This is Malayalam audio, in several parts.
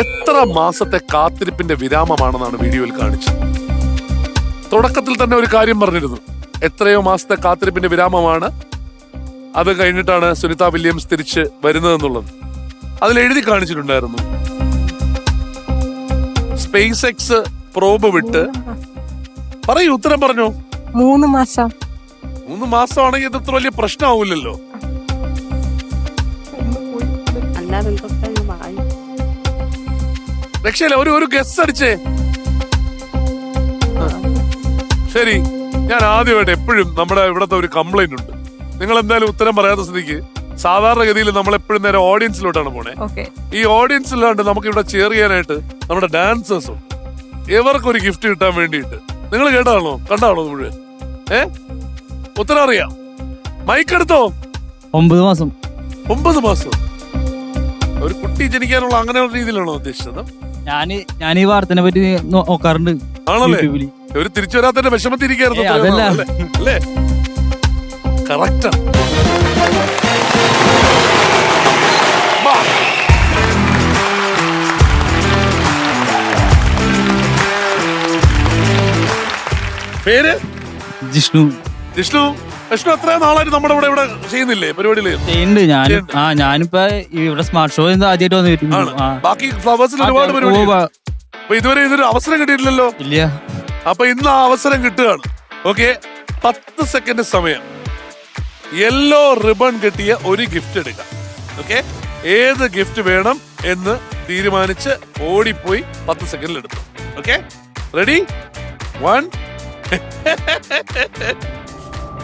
എത്ര മാസത്തെ കാത്തിരിപ്പിന്റെ വിരാമമാണെന്നാണ് വീഡിയോയിൽ കാണിച്ചത്. തുടക്കത്തിൽ തന്നെ ഒരു കാര്യം പറഞ്ഞിരുന്നു. എത്രയോ മാസത്തെ കാത്തിരിപ്പിന്റെ വിരാമമാണ് അത് കഴിഞ്ഞിട്ടാണ് സുനിത വില്യംസ് തിരിച്ച് വരുന്നതെന്നുള്ളത്. അതിൽ എഴുതി കാണിച്ചിട്ടുണ്ടായിരുന്നു. സ്പേസ് എക്സ് പ്രോബ് വിട്ട് പറയൂ ഉത്തരം പറഞ്ഞു? മൂന്ന് മാസം. മൂന്ന് മാസമാണെങ്കിൽ ഇത് ഇത്ര വലിയ പ്രശ്നമാവില്ലല്ലോ. അല്ലാതെ രക്ഷയില്ല ഒരു ഒരു ഗസ് അടിച്ചേ. ശരി ഞാൻ ആദ്യമായിട്ട് എപ്പോഴും നമ്മുടെ ഇവിടത്തെ ഒരു കംപ്ലൈന്റ് ഉണ്ട്. നിങ്ങൾ എന്തായാലും ഉത്തരം പറയാത്ത സ്ഥിതിക്ക് സാധാരണഗതിയിൽ നമ്മൾ എപ്പോഴും നേരെ ഓഡിയൻസിലോട്ടാണ് പോണേ. ഓക്കെ. ഈ ഓഡിയൻസിലാണ്ട് നമുക്ക് ഇവിടെ ചെയർ ചെയ്യാനായിട്ട് നമ്മുടെ ഡാൻസേഴ്സും ഇവർക്ക് ഒരു ഗിഫ്റ്റ് കിട്ടാൻ വേണ്ടിയിട്ട്. നിങ്ങൾ കേട്ടാണോ കണ്ടാണോ മുഴുവൻ? ഏ? ഉത്തരം അറിയാം. മൈക്ക് എടുത്തോ? ഒമ്പത് മാസം. ഒമ്പത് മാസം. ഒരു കുട്ടി ജനിക്കാനുള്ള അങ്ങനെയുള്ള രീതിയിലാണോ ഉദ്ദേശിച്ചത്? ഞാൻ ഞാൻ ഈ വാർത്തനെ പറ്റി നോക്കാറുണ്ട് ആണല്ലേ? യൂട്യൂബിൽ. ഒരു തിരിച്ചു വരാത്തതിന്റെ വിഷമത്തിരിക്കായിരുന്നു ഏയ്, അതല്ല. അല്ലേ? കറക്റ്റാ പേര്? ജിഷ്ണു. വിഷ്ണു വിഷ്ണു എത്രയോ നാളായിട്ട് നമ്മുടെ ഇവിടെ ഇവിടെ ചെയ്യുന്നില്ലേ? പരിപാടിയിൽ? ചെയ്യുന്നുണ്ട്. ഞാൻ. ആ ഞാനിപ്പോ ഇവിടെ സ്മാർട്ട് ഷോ ആദ്യമായിട്ട് ആണ്. വന്നിട്ടുണ്ട് ആ. ബാക്കി ഫ്ലവേഴ്സിൽ ഒരുപാട് പരിപാടി വാ- അപ്പൊ ഇതുവരെ ഇതൊരു അവസരം കിട്ടിയിട്ടില്ലല്ലോ? ഇല്ല. അപ്പൊ ഇന്ന് ആ അവസരം കിട്ടുകയാണ്. ഓക്കെ? പത്ത് സെക്കൻഡ് സമയം. യെല്ലോ റിബൺ കിട്ടിയ ഒരു ഗിഫ്റ്റ് എടുക്കാം. ഓക്കെ? ഏത് ഗിഫ്റ്റ് വേണം എന്ന് തീരുമാനിച്ച് ഓടിപ്പോയി പത്ത് സെക്കൻഡിൽ എടുക്കും ഓക്കെ? റെഡി വൺ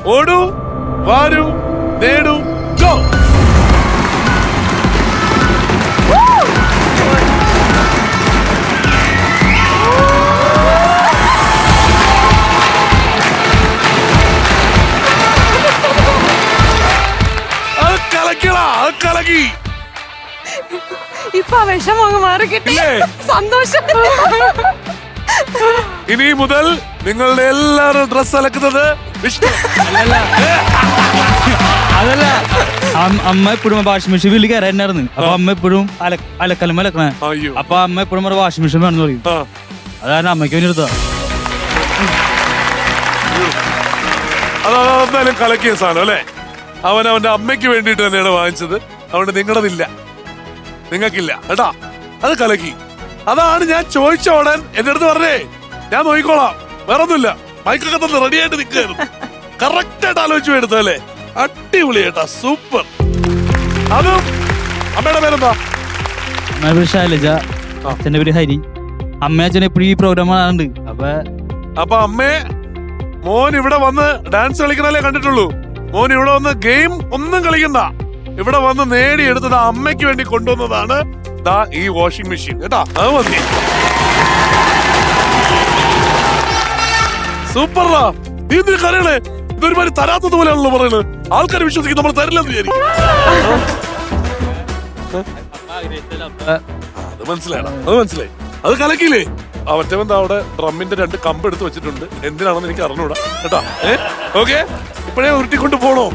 ഓടൂ വാരൂ നേടൂ ഗോ! ഇപ്പൊ വിഷമം അങ്ങ് മാറി കിട്ടി സന്തോഷം. ഇനി മുതൽ നിങ്ങളുടെ എല്ലാവരും ഡ്രസ് അലക്കുന്നത് വിഷ്ണു. അല്ലല്ല. അതല്ല. അമ്മ എപ്പോഴും വാഷിംഗ് മെഷീൻ വീട്ടിൽ കയറായിരുന്നു അപ്പൊ അമ്മ എപ്പോഴും അലക്കലും അലക്കണേ. അപ്പൊ അമ്മ എപ്പോഴും ഒരു വാഷിംഗ് മെഷീൻ വേണമെന്ന് പറയും. അതാണ് അമ്മയ്ക്ക് വേണ്ടി എടുത്തതാ. അത് എന്തായാലും കലക്കിയ സാധനം അല്ലേ? അവൻ അവന്റെ അമ്മയ്ക്ക് വേണ്ടിട്ട് തന്നെയാണ് വാങ്ങിച്ചത്. അതുകൊണ്ട് നിങ്ങളതില്ല. നിങ്ങൾക്കില്ല. കേട്ടാ? അത് കലക്കി. അതാണ് ഞാൻ ചോദിച്ച ഉടൻ. എന്റെ അടുത്ത് പറഞ്ഞേ. ഞാൻ നോക്കിക്കോളാം. വേറെ ഒന്നുമില്ല മൈക്കൊക്കെ തന്നെ റെഡി ആയിട്ട് നിൽക്കുകയായിരുന്നു. കറക്റ്റ് ആയിട്ട് ആലോചിച്ചു എടുത്തല്ലേ അടിപൊളി ഏട്ടാ സൂപ്പർ അതും അമ്മയുടെ പേരെന്താ? അമ്മയുടെ ശൈലജ അച്ഛന്റെ പേര് ഹരി. അമ്മ അച്ഛൻ എപ്പോഴും ഈ പ്രോഗ്രാം കാണാറുണ്ട്. അപ്പൊ അപ്പൊ അമ്മേ മോൻ ഇവിടെ വന്ന് ഡാൻസ് കളിക്കണല്ലേ കണ്ടിട്ടുള്ളൂ. മോൻ ഇവിടെ വന്ന് ഗെയിം ഒന്നും കളിക്കണ്ട. ഇവിടെ വന്ന് നേടിയെടുത്തത് അമ്മയ്ക്ക് വേണ്ടി കൊണ്ടുവന്നതാണ് ദാ ഈ വാഷിംഗ് മെഷീൻ കേട്ടാ? അത് മതി. സൂപ്പറാ. നീ എന്തിനു കരയണേ? ഇതൊരുമാതിരി തരാത്തത് പോലെയാണല്ലോ പറയുന്നത് ആൾക്കാർ വിശ്വസിക്കും നമ്മൾ തരില്ലെന്ന് വിചാരിക്കും. അത് മനസ്സിലായടാ അത് മനസ്സിലായി. അത് കലക്കിയില്ലേ? മറ്റവൻ അവിടെ ഡ്രമ്മിന്റെ രണ്ട് കമ്പ് എടുത്ത് വെച്ചിട്ടുണ്ട്. എന്തിനാണെന്ന് എനിക്ക് അറിഞ്ഞൂടാ. കേട്ടാ? ഏ? ഓക്കെ? ഇപ്പഴേ ഉരുട്ടിക്കൊണ്ട് പോണോ?